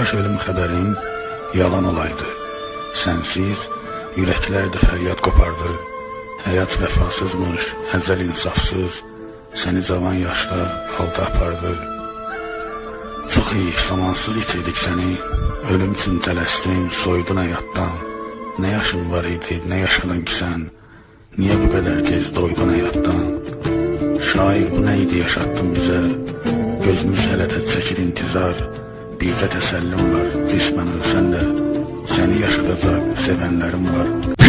Kaş ölüm xəbərin yalan olaydı. Sənsiz ürəklər də fəryad qopardı. Həyat vəfasızmış, əzəl insafsız, səni cavan yaşda aldı apardı. Çox iyi, zamansız itirdik səni. Ölüm üçün tələsdin, soyudun həyatdan. Nə yaşın var idi, nə yaşadın ki sən? Niyə bu qədər tez doydun həyatdan? Şair bu nə idi yaşatdın bizə? Gözümüz hələ də çəkir intizar. Bizdə təsəllim var, cismən ölsən də. Səni yaşadacaq var.